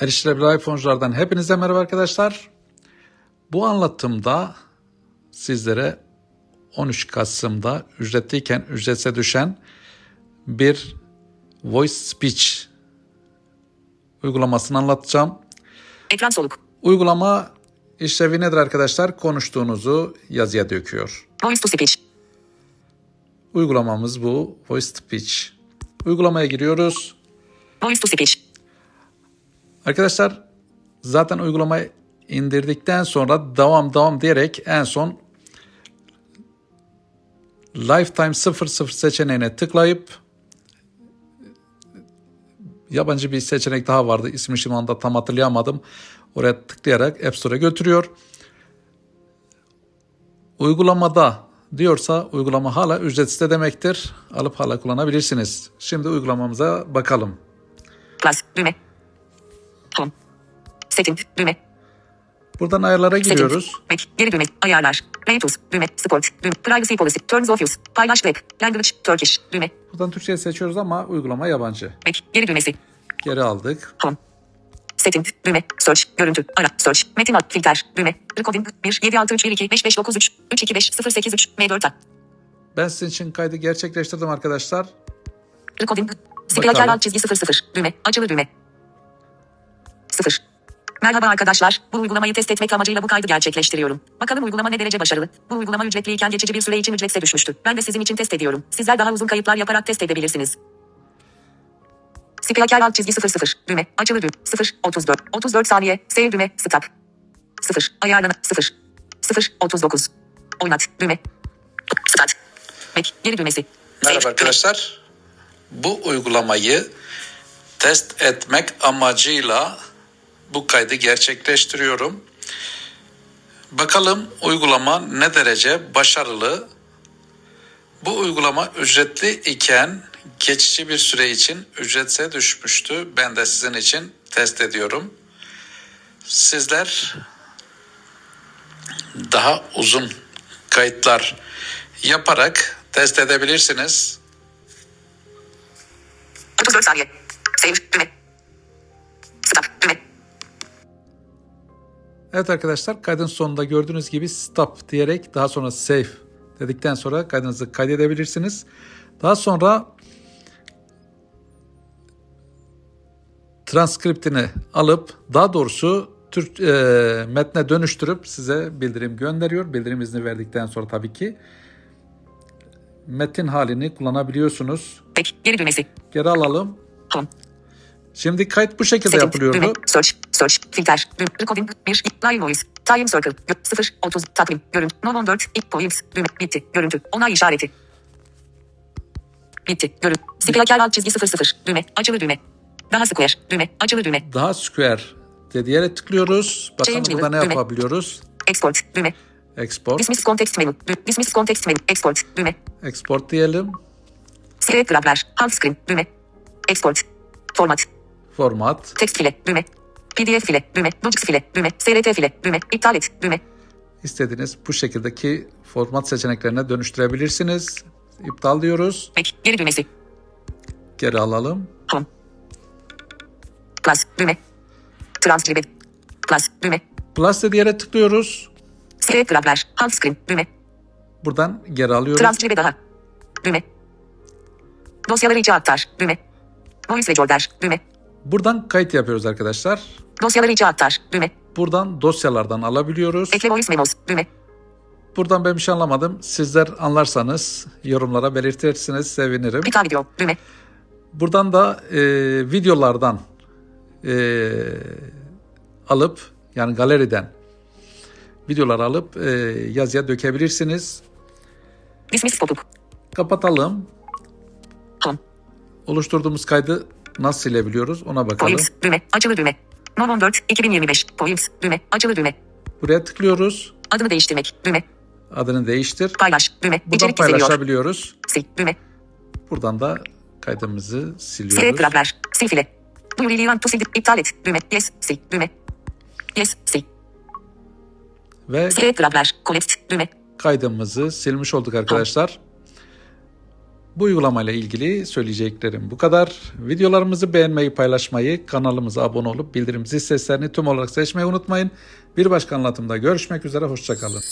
Erişilebilir iPhone'culardan hepinize merhaba arkadaşlar. Bu anlatımda sizlere 13 Kasım'da ücretliyken ücretse düşen bir Voice Speech uygulamasını anlatacağım. Ekran soluk. Uygulama işlevi nedir arkadaşlar? Konuştuğunuzu yazıya döküyor. Voice to speech. Uygulamamız bu Voice Speech. Uygulamaya giriyoruz. Voice to speech. Arkadaşlar zaten uygulamayı indirdikten sonra devam devam diyerek en son Lifetime 00 seçeneğine tıklayıp yabancı bir seçenek daha vardı. İsmi şu anda tam hatırlayamadım. Oraya tıklayarak App Store'a götürüyor. Uygulamada diyorsa uygulama hala ücretsiz de demektir. Alıp hala kullanabilirsiniz. Şimdi uygulamamıza bakalım. Plus. Düğme. Home. Setting. Düğme. Buradan ayarlara Setting. giriyoruz. Back. Geri düğme. Ayarlar. Bluetooth. Düğme. Sport. Düğme. Privacy policy. Terms of use. Paylaş web. Language. Turkish. Düğme. Buradan Türkçe seçiyoruz ama uygulama yabancı. Back. Geri düğmesi. Geri aldık. Home. Setting. Düğme. Search. Görüntü. Ara. Search. Metin alt. Filter. Düğme. Recording. 1 7 6 3 1 2 5 5 9 3 3 2 5 0 8 3 M4 A. Ben sizin için kaydı gerçekleştirdim arkadaşlar. Recording. Spilaker alt çizgi 00. Düğme. Açılı düğme. 0. Merhaba arkadaşlar. Bu uygulamayı test etmek amacıyla bu kaydı gerçekleştiriyorum. Bakalım uygulama ne derece başarılı. Bu uygulama ücretliyken geçici bir süre için ücretse düşmüştü. Ben de sizin için test ediyorum. Sizler daha uzun kayıtlar yaparak test edebilirsiniz. Spilaker alt çizgi 00. Düğme. Açılı düğme. 0. 34. 34 saniye. Save düğme. Stop. 0. Ayarlana. 0. 0. 39. Oynat. Düğme. Start. Back. Geri düğmesi. Save. Merhaba arkadaşlar. Bu uygulamayı test etmek amacıyla bu kaydı gerçekleştiriyorum. Bakalım uygulama ne derece başarılı. Bu uygulama ücretli iken geçici bir süre için ücretse düşmüştü. Ben de sizin için test ediyorum. Sizler daha uzun kayıtlar yaparak test edebilirsiniz. 34 saniye. Save düğme. Stop düğme. Evet arkadaşlar kaydın sonunda gördüğünüz gibi stop diyerek daha sonra save dedikten sonra kaydınızı kaydedebilirsiniz. Daha sonra transkriptini alıp daha doğrusu Türk e, metne dönüştürüp size bildirim gönderiyor. Bildirim izni verdikten sonra tabii ki metin halini kullanabiliyorsunuz. Back. Geri düğmesi. Geri alalım. Home. Şimdi kayıt bu şekilde Setting. yapılıyordu. Düğme. Search. Search. Filter. Recording. 1. Live voice. Time circle. Gö 0. 30. Takvim. Görüntü. No 14. İlk points. Düğme. Bitti. Görüntü. Onay işareti. Bitti. Görüntü. Spilaker alt çizgi 00. Düğme. Açılı düğme. Daha square. Düğme. Açılı düğme. Daha square dediği yere tıklıyoruz. Bakalım Change burada ne düğme. yapabiliyoruz? Export. Düğme. Export. Dismiss context menu. Dismiss context menu. Export. Düğme. Export diyelim. Select grabler. Half screen. Düğme. Export. Format. Format. Text file. Düğme. PDF file. Düğme. Docx file. Düğme. SRT file. Düğme. İptal et. Düğme. İstediğiniz bu şekildeki format seçeneklerine dönüştürebilirsiniz. İptal diyoruz. Back. Geri düğmesi. Geri alalım. Home. Plus. Düğme. Transcribe. Plus. Düğme. Plus dediği yere tıklıyoruz. Select grabler. Half screen. Düğme. Buradan geri alıyoruz. Transcribe daha. Düğme. Dosyaları içe aktar. Düğme. Voice recorder. Düğme. Buradan kayıt yapıyoruz arkadaşlar. Dosyaları içe aktar. Düğme. Buradan dosyalardan alabiliyoruz. Ekle voice memos. Düğme. Buradan ben bir şey anlamadım. Sizler anlarsanız yorumlara belirtirsiniz. Sevinirim. Pika video. Düğme. Buradan da e, videolardan e, alıp yani galeriden videolar alıp e, yazıya dökebilirsiniz. Dismiss spotuk. Kapatalım. Home. Oluşturduğumuz kaydı nasıl silebiliyoruz ona bakalım. Poems. Düğme. Açılı düğme. No 14. 2025. Poems. Düğme. Açılı düğme. Buraya tıklıyoruz. Adını değiştirmek. Düğme. Adını değiştir. Paylaş. Düğme. Buradan İçerik paylaşabiliyoruz. Sil. Düğme. Buradan da kaydımızı siliyoruz. grabler. Sil file. Do you really want to sil? İptal et. Düğme. Yes. Sil. Düğme. Yes. Sil. Ve kaydımızı silmiş olduk arkadaşlar. Bu uygulamayla ilgili söyleyeceklerim bu kadar. Videolarımızı beğenmeyi, paylaşmayı, kanalımıza abone olup bildirim zil seslerini tüm olarak seçmeyi unutmayın. Bir başka anlatımda görüşmek üzere, hoşçakalın.